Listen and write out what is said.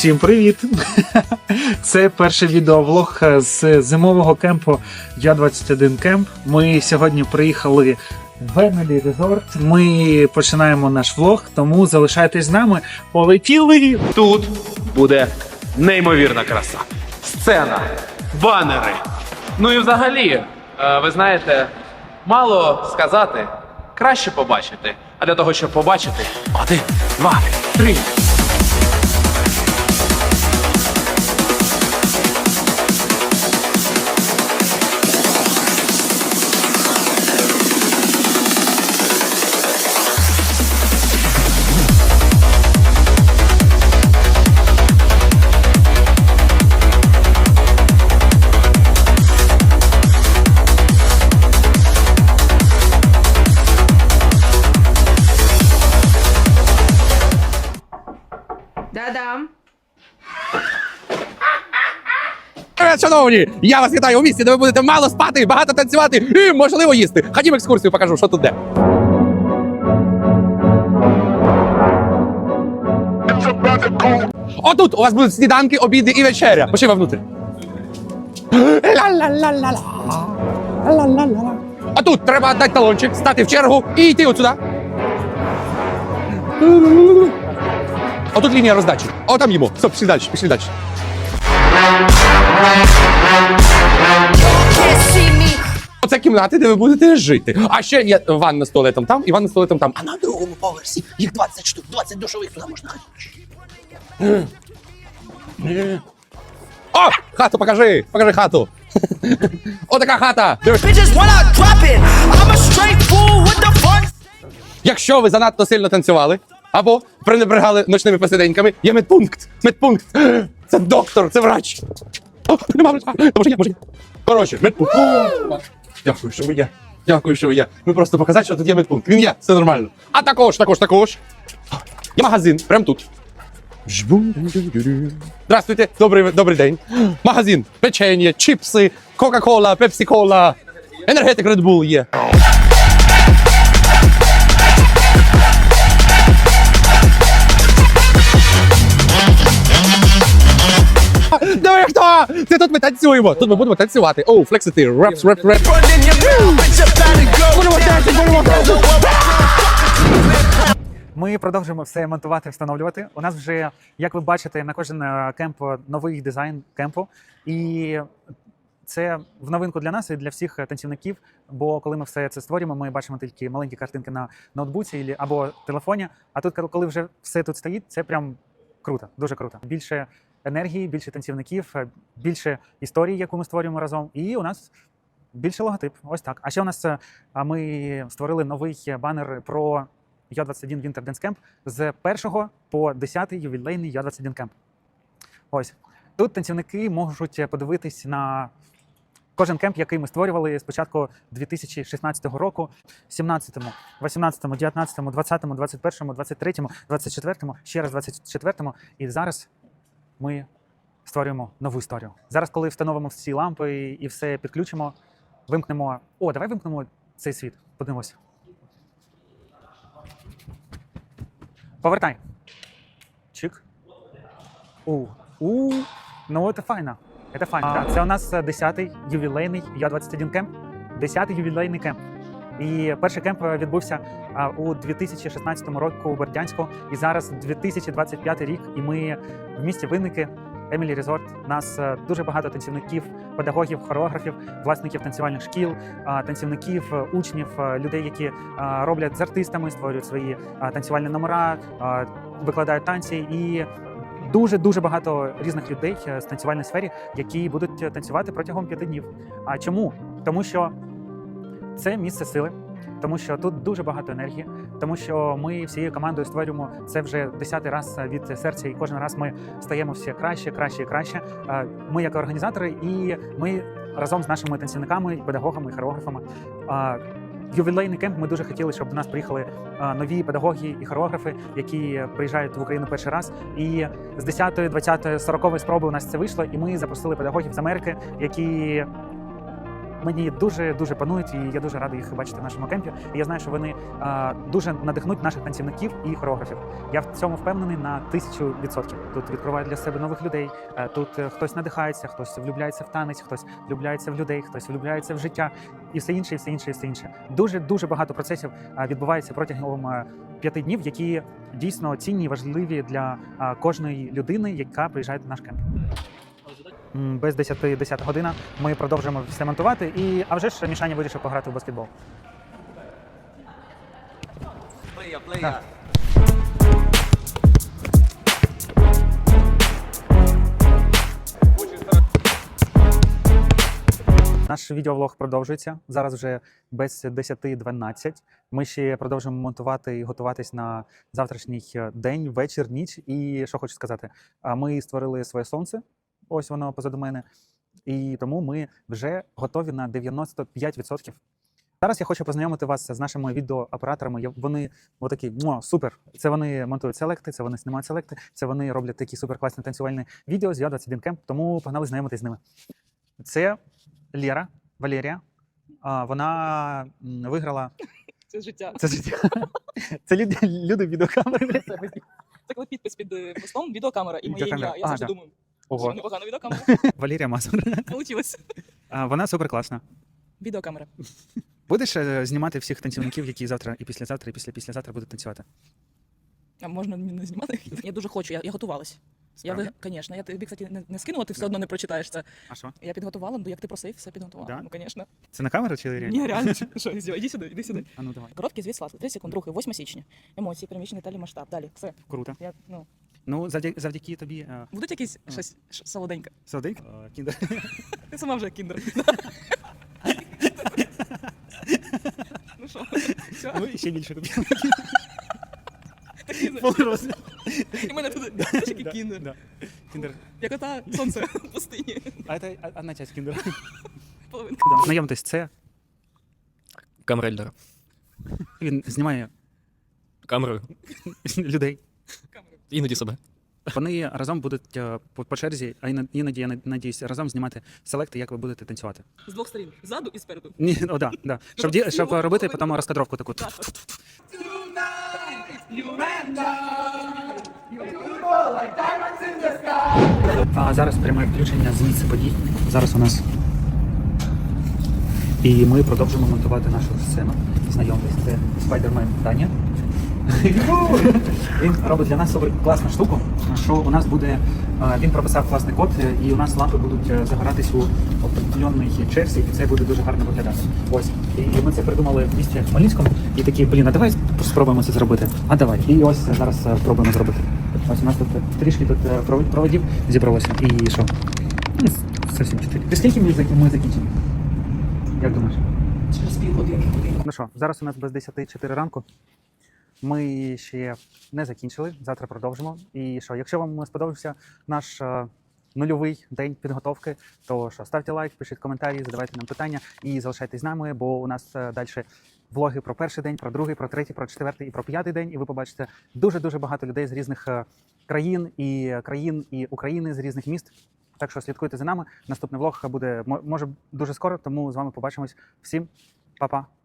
Усім привіт! Це перший відеовлог з зимового кемпу Я-21 Кемп. Ми сьогодні приїхали в Emily Resort. Ми починаємо наш влог, тому залишайтесь з нами. Полетіли! Тут буде неймовірна краса. Сцена, банери. Ну і взагалі, е, ви знаєте, мало сказати, краще побачити. А для того, щоб побачити, один, два, три. Да-да. Привет, шановні! Я вас вітаю у місті, де ви будете мало спати, багато танцювати і можливо їсти. Ходім екскурсію, покажу, що тут де. Отут у вас будуть сніданки, обіди і вечеря. Пошли. Ла-ла-ла-ла-ла. А тут треба дати талончик, стати в чергу і йти от сюди. Отут лінія роздачі. О, там їмо. Стоп, пішли далі, пішли далі. Оце кімнати, де ви будете жити. А ще є ванна з туалетом там і ванна з туалетом там. А на другому поверсі їх 20 штук, 20 душових, туди можна ходити. О! Хату покажи! Покажи хату. Отака хата. Якщо ви занадто сильно танцювали або пренебрегали ночними посиденьками, є медпункт. Медпункт. Це доктор, це врач. Нема. Може я, може я. Коротше, медпункт. Дякую, що ви є. Дякую, що ви є. Ми просто показати, що тут є медпункт. Він є, все нормально. А також, також, також. Є магазин, прямо тут. Здравствуйте, добрий, добрий день. Магазин, печення, чіпси, Кока-Кола, Пепсі-Кола, енергетик Red Bull є. Це тут ми танцюємо. Тут ми будемо танцювати. Оу, флексити, репс, реп, реп. Ми продовжуємо все монтувати, встановлювати. У нас вже, як ви бачите, на кожен е, кемп новий дизайн кемпу. І це в новинку для нас і для всіх е, танцівників. Бо коли ми все це створюємо, ми бачимо тільки маленькі картинки на ноутбуці або телефоні. А тут, коли вже все тут стоїть, це прям круто, дуже круто. Більше енергії, більше танцівників, е, більше історії, яку ми створюємо разом. І у нас більше логотип. Ось так. А ще у нас е, ми створили новий е, банер про Я-21 Winter Dance Camp з 1 по 10 ювілейний Я-21 Camp. Ось. Тут танцівники можуть подивитись на кожен кемп, який ми створювали з початку 2016 року, 17-му, 18-му, 19-му, 20-му, 21-му, 23-му, 24-му, ще раз 24-му. І зараз ми створюємо нову історію. Зараз, коли встановимо всі лампи і все підключимо, вимкнемо. О, давай вимкнемо цей світ. Подивимося. Повертай. Чик. У. У. Ну, це файно. Це файно. Це у нас 10-й ювілейний Я-21 кемп. 10-й ювілейний кемп. І перший кемп е, відбувся у 2016 році у Бердянську. І зараз 2025 рік, і ми в місті Винники, Емілі Резорт. Нас е, дуже багато танцівників, педагогів, хореографів, власників танцювальних шкіл, танцівників, е, учнів, людей, які роблять з артистами, створюють свої танцювальні номера, викладають танці і. Дуже дуже багато різних людей з танцювальної сфері, які будуть танцювати протягом п'яти днів. А чому? Тому що це місце сили, тому що тут дуже багато енергії, тому що ми всією командою створюємо це вже десятий раз від серця, і кожен раз ми стаємо все краще, краще і краще. Ми як організатори, і ми разом з нашими танцівниками, педагогами, і хореографами. Ювілейний кемп ми дуже хотіли, щоб до нас приїхали нові педагоги і хореографи, які приїжджають в Україну перший раз. І з 10-ї, 20-ї, 40-ї спроби у нас це вийшло, і ми запросили педагогів з Америки, які мені дуже дуже панують, і я дуже радий їх бачити в нашому кемпі. І я знаю, що вони а, дуже надихнуть наших танцівників і хореографів. Я в цьому впевнений на тисячу відсотків. Тут відкривають для себе нових людей. е, Тут е, хтось надихається, хтось влюбляється в танець, хтось влюбляється в людей, хтось влюбляється в життя, і все інше, і все інше, і все інше. Дуже дуже багато процесів а, відбувається протягом е, п'яти днів, які дійсно цінні важливі для кожної людини, яка приїжджає до наш кемп. Без 10, 10 година ми продовжуємо все монтувати. І а вже ж Мішаня вирішив пограти в баскетбол. Так. Наш відеовлог продовжується. Зараз вже без 10.12. Ми ще продовжуємо монтувати і готуватись на завтрашній е, день, вечір, ніч. І що хочу сказати, ми створили своє сонце. Ось воно позаду мене. І тому ми вже готові на 95%. Зараз я хочу познайомити вас з нашими відеооператорами. Вони отакі «Муа, супер. Це вони монтують селекти, це вони знімають селекти, це вони роблять такі суперкласні танцювальні відео з Я 21 Camp, тому погнали знайомитись з ними. Це Лєра, Валерія. Вона виграла Це життя. це життя. Це люди, люди відеокамери. Це коли підпис під е, постом, відеокамера і моє ім'я. Я завжди думаю, Ого. непогана відеокамера. Валерія Мазур. Получилось. А, Вона суперкласна. Відеокамера. Будеш е, знімати всіх танцівників, які завтра і післязавтра, і після післязавтра будуть танцювати. А можна мені не знімати? Я дуже хочу, я, я готувалась. Я ви, звісно, я тобі, кстати, не, не скинула, ти все Да. одно не прочитаєш це. А що? Я підготувала, ну як ти просив, все підготувала. Да? Ну, звісно. Це на камеру чи реально? Ні, реально. Що, іди сюди, іди сюди. А ну давай. Короткий звіт слави. 3 секунд, рухи, 8 січня. Емоції, переміщені деталі, масштаб. Далі, все. Круто. Я, ну, Ну, завдяки, завдяки тобі. е, будуть якісь А. щось ш- солоденьке? Солоденько? Е, Кіндер. Ти сама вже кіндер. ну що, все? Ну, і ще більше. Такий, Полроз. І мене туди знаєш, який Да, кіндер. да. Кіндер. Як ота сонце в пустині. А це а- одна часть кіндер. Половинка. Да. Знайомтесь, це Камрельдер. він знімає Камерою. людей. Камеру. Іноді себе. Вони разом будуть е, по, по черзі, а іноді я над- надіюсь, разом знімати селекти, як ви будете танцювати. З двох сторін. Ззаду і спереду. Ні, о, да, да. Щоб, ді- щоб робити потім розкадровку таку. А зараз пряме включення з місця подій. Зараз у нас. І ми продовжуємо монтувати нашу сцену. Знайомтесь, це Спайдермен Даня. Він робить для нас класну штуку, що у нас буде. Він прописав класний код, е, і у нас лампи будуть е, загоратись у определенній черзі, і це буде дуже гарно виглядати. Ось. І ми це придумали в місті Хмельницькому. І такі, блін, а давай спробуємо це зробити. А давай. І ось зараз е, спробуємо зробити. Ось у нас тут е, трішки тут е, проводів зібралося. І що? Ну, Зовсім чотири. Ти скільки ми закінчимо? Як думаєш? Через півгодинки. Ну що, зараз у нас без 10 4 ранку. Ми ще не закінчили. Завтра продовжимо. І що, якщо вам сподобався наш е, нульовий день підготовки, то що, ставте лайк, пишіть коментарі, задавайте нам питання і залишайтесь з нами, бо у нас е, далі влоги про перший день, про другий, про третій, про четвертий і про п'ятий день. І ви побачите дуже дуже багато людей з різних е, країн і країн і України з різних міст. Так що слідкуйте за нами. Наступний влог буде може дуже скоро, тому з вами побачимось. Всім па-па.